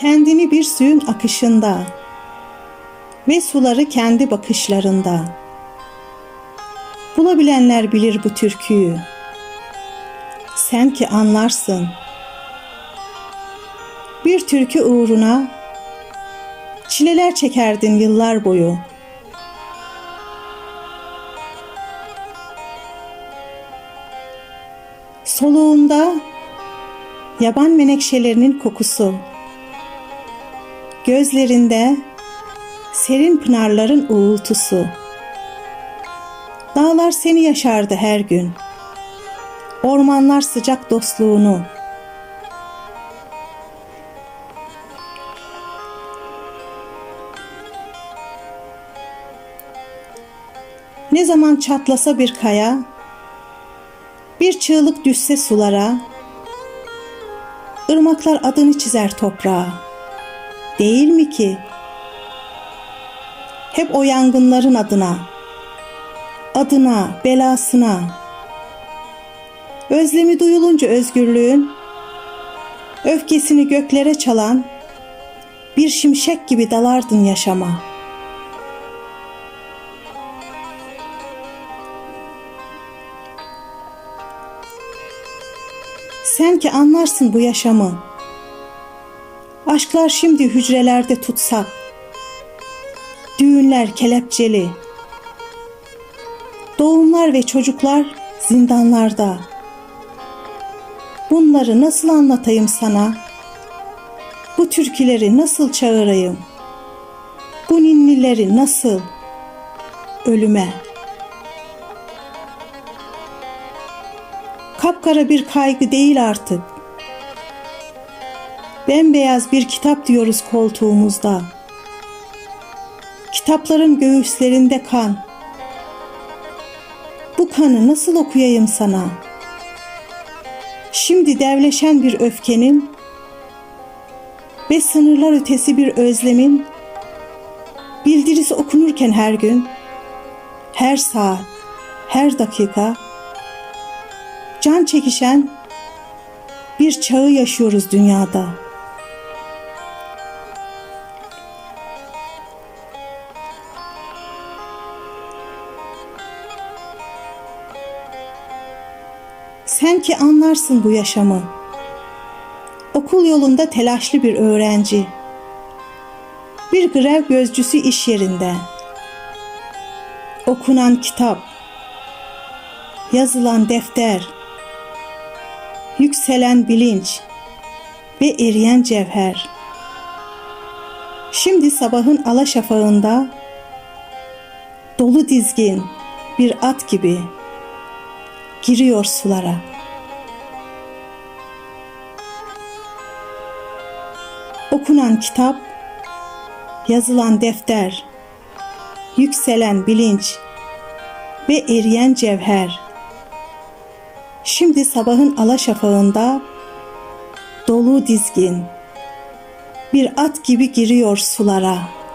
Kendini bir suyun akışında ve suları kendi bakışlarında. Bulabilenler bilir bu türküyü. Sen ki anlarsın. Bir türkü uğruna çileler çekerdin yıllar boyu. Soluğunda yaban menekşelerinin kokusu. Gözlerinde serin pınarların uğultusu. Dağlar seni yaşardı her gün. Ormanlar sıcak dostluğunu. Ne zaman çatlasa bir kaya, bir çığlık düşse sulara, ırmaklar adını çizer toprağa. Değil mi ki? Hep o yangınların adına, adına, belasına. Özlemi duyulunca özgürlüğün, öfkesini göklere çalan bir şimşek gibi dalardın yaşama. Sen ki anlarsın bu yaşamı. Aşklar şimdi hücrelerde tutsak. Düğünler kelepçeli. Doğumlar ve çocuklar zindanlarda. Bunları nasıl anlatayım sana? Bu türküleri nasıl çağırayım? Bu ninnileri nasıl ölüme? Kapkara bir kaygı değil artık. Bembeyaz bir kitap diyoruz koltuğumuzda. Kitapların göğüslerinde kan. Bu kanı nasıl okuyayım sana? Şimdi devleşen bir öfkenin ve sınırlar ötesi bir özlemin bildirisi okunurken her gün, her saat, her dakika can çekişen bir çağı yaşıyoruz dünyada. Sen ki anlarsın bu yaşamı. Okul yolunda telaşlı bir öğrenci. Bir grev gözcüsü iş yerinde. Okunan kitap, yazılan defter, yükselen bilinç ve eriyen cevher. Şimdi sabahın ala şafağında dolu dizgin bir at gibi giriyor sulara. Okunan kitap, yazılan defter, yükselen bilinç ve eriyen cevher. Şimdi sabahın ala şafağında dolu dizgin bir at gibi giriyor sulara.''